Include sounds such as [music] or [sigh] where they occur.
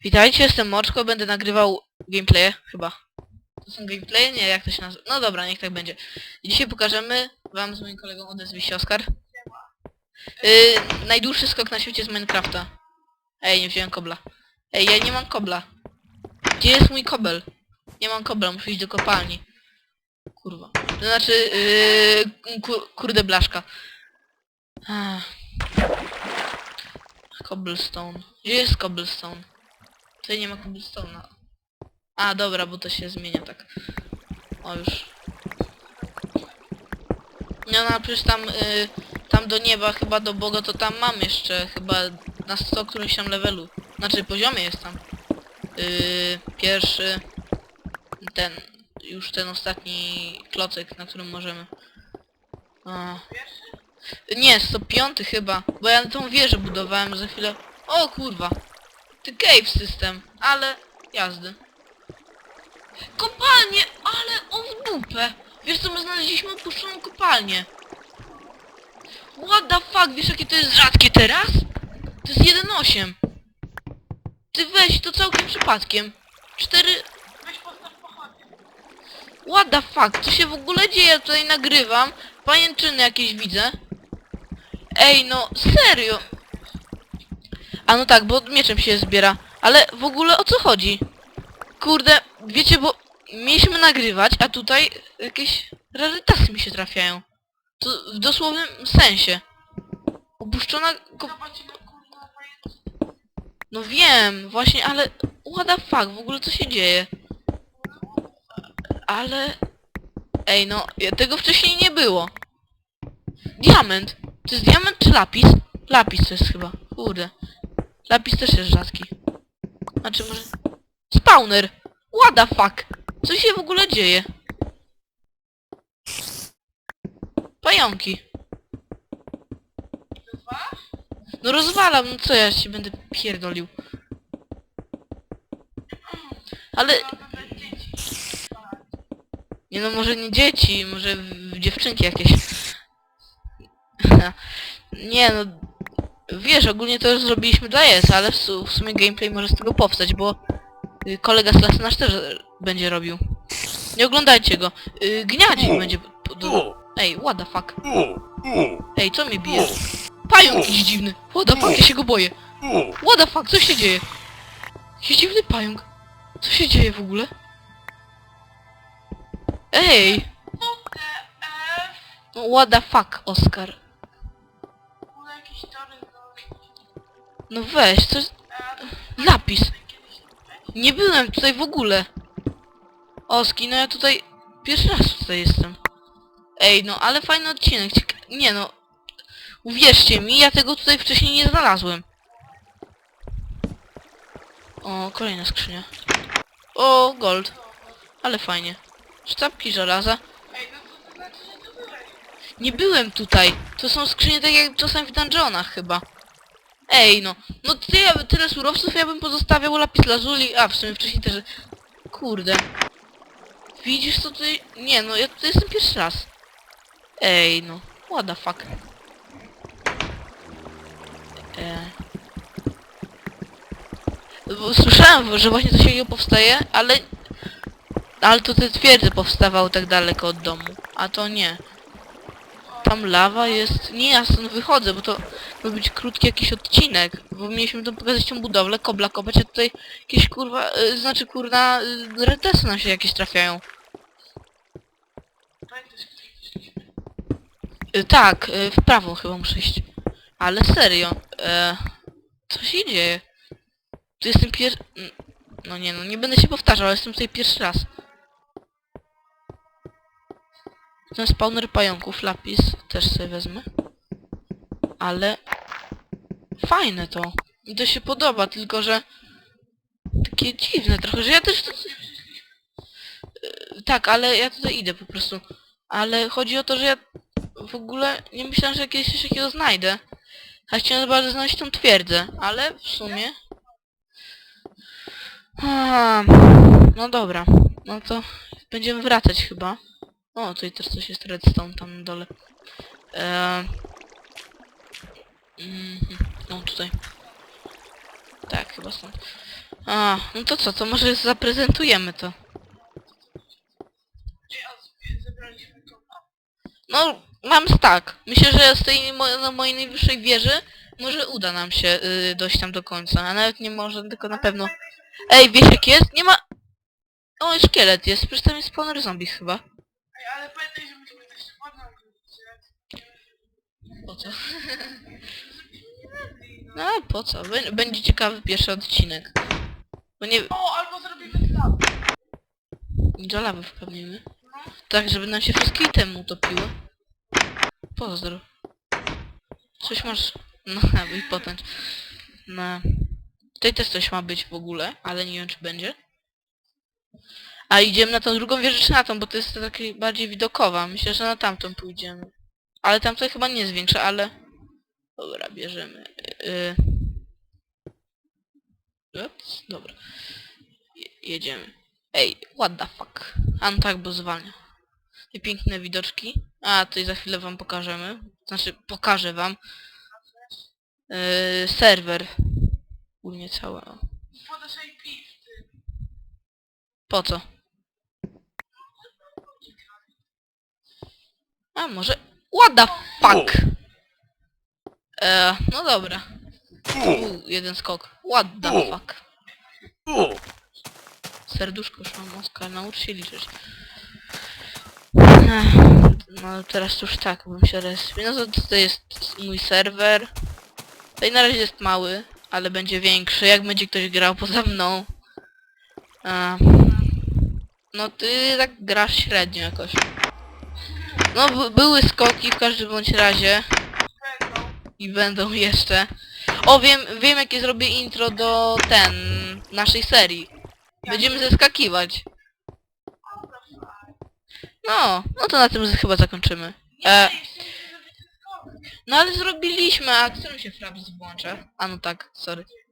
Witajcie, jestem Moczko, będę nagrywał gameplaye, chyba. To są gameplaye? Nie, jak to się nazywa? No dobra, niech tak będzie. Dzisiaj pokażemy wam z moim kolegą odezwie się Oskar. Yy, najdłuższy skok na świecie z Minecrafta. Ej, nie wziąłem kobla. Ej, ja nie mam kobla. Gdzie jest mój kobel? Nie mam kobla, muszę iść do kopalni. Kurwa. To znaczy, yy, kur, kurde blaszka. Cobblestone. Gdzie jest cobblestone? Tutaj nie ma cobblestone'a. A, dobra, bo to się zmienia tak. O, już. No, no przecież tam, y, tam do nieba, chyba do Boga, to tam mam jeszcze chyba na 100 którymś tam levelu. Znaczy, poziomie jest tam. Y, pierwszy, ten, już ten ostatni klocek, na którym możemy. A. Nie, 105 chyba, bo ja tą wieżę budowałem za chwilę. O kurwa. Ty cave system, ale jazdy. Kopalnie, ale o w dupę. Wiesz co, my znaleźliśmy opuszczoną kopalnię. What the fuck, wiesz jakie to jest rzadkie teraz? To jest 1.8. Ty weź to całkiem przypadkiem. 4... Weź postaw pochodnie. What the fuck, co się w ogóle dzieje? Ja tutaj nagrywam. Pajęczyny jakieś widzę. Ej, no serio. A no tak, bo mieczem się zbiera. Ale w ogóle o co chodzi? Kurde, wiecie, bo mieliśmy nagrywać, a tutaj jakieś rarytasy mi się trafiają. To w dosłownym sensie. Opuszczona. No wiem, właśnie, ale... What the fuck, w ogóle co się dzieje? Ale... Ej, no, tego wcześniej nie było. Diament! To jest diament czy lapis? Lapis to jest chyba. Kurde. Lapis też jest rzadki. Znaczy może... Spawner! What the fuck? Co się w ogóle dzieje? Pająki. No rozwalam, no co ja się będę pierdolił. Ale... Nie no, może nie dzieci, może dziewczynki jakieś. Nie no, wiesz, ogólnie to już zrobiliśmy dla jest, ale w, su w sumie gameplay może z tego powstać, bo y, kolega z klasy nasz też będzie robił. Nie oglądajcie go. Y, Gniadzik będzie... Ej, what the fuck? Ej, co mnie bije? Pająk jakiś dziwny. What the fuck, ja się go boję. What the fuck, co się dzieje? Jakiś dziwny pająk. Co się dzieje w ogóle? Ej! What the fuck, Oskar? No weź, coś... A, Lapis. Nie byłem tutaj w ogóle. Oski, no ja tutaj... Pierwszy raz tutaj jestem. Ej, no ale fajny odcinek. Cieka... Nie no. Uwierzcie mi, ja tego tutaj wcześniej nie znalazłem. O, kolejna skrzynia. O, gold. Ale fajnie. Sztabki żelaza. Ej, no to, to znaczy, że tu byłeś. Nie byłem tutaj. To są skrzynie tak jak czasem w dungeonach chyba. Ej no. No tyle, tyle surowców ja bym pozostawiał lapis lazuli. A w sumie wcześniej też... Kurde. Widzisz co tutaj... Nie no, ja tutaj jestem pierwszy raz. Ej no. What the fuck. E... Bo Słyszałem, że właśnie coś takiego powstaje, ale... Ale to te twierdze powstawały tak daleko od domu. A to nie. Tam lawa jest... Nie, ja stąd wychodzę, bo to ma być krótki jakiś odcinek. Bo mieliśmy tam pokazać tą budowlę, kobla kopać, a tutaj jakieś kurwa... Y, znaczy kurna... Y, retesy nam się jakieś trafiają. Y, tak, y, w prawo chyba muszę iść. Ale serio. E, co się dzieje? Tu jestem pier... No nie no, nie będę się powtarzał, ale jestem tutaj pierwszy raz. Ten spawner pająków, lapis, też sobie wezmę. Ale... Fajne to. Mi to się podoba, tylko że... Takie dziwne trochę, że ja też... To... Y, Tak, ale ja tutaj idę po prostu. Ale chodzi o to, że ja w ogóle nie myślałem, że jakieś coś takiego znajdę. A chciałem bardzo znaleźć tą twierdzę, ale w sumie... No dobra, no to będziemy wracać chyba. O, tutaj też coś jest redstone tam na dole. Eee... Mhm, no tutaj. Tak, chyba stąd. A, no to co, to może zaprezentujemy to. No, mam stack. Myślę, że z tej mo na mojej najwyższej wieży może uda nam się y, dojść tam do końca. A nawet nie może, tylko na pewno... Ej, wiesz jak jest? Nie ma... O, szkielet jest. Przecież tam jest spawner zombie chyba. Ale pamiętaj, że musimy też robić, Po co? [laughs] no. Po co? Bę- Będzie ciekawy pierwszy odcinek. Bo nie... O, albo zrobimy klap. Do lawy wpadniemy. No. Tak, żeby nam się wszystkie itemy utopiły. Pozdro. Coś masz... No, [laughs] i potęcz. No. Tutaj też coś ma być w ogóle, ale nie wiem czy będzie. A idziemy na tą drugą wieżę czy na tą, bo to jest taki bardziej widokowa. Myślę, że na tamtą pójdziemy. Ale tamto chyba nie jest większe, ale... Dobra, bierzemy. Yy... Ups, dobra. Je jedziemy. Ej, what the fuck. A no tak, bo zwalnia. I piękne widoczki. A, tutaj za chwilę wam pokażemy. Znaczy, pokażę wam. Yy, serwer. Ogólnie całe. Po co? A, może... What the fuck? E, no dobra. U, jeden skok. What the fuck? Serduszko już mam Oskar, naucz się liczyć. Ech, No teraz już tak, bym się respił. No to, to jest mój serwer. Tutaj na razie jest mały, ale będzie większy, jak będzie ktoś grał poza mną. A, no ty tak grasz średnio jakoś. No by- były skoki w każdym bądź razie i będą jeszcze. O wiem, wiem jakie zrobię intro do ten naszej serii. Będziemy zeskakiwać. No, no to na tym chyba zakończymy. E, no ale zrobiliśmy, a którym się fraps włącza? A no tak, sorry.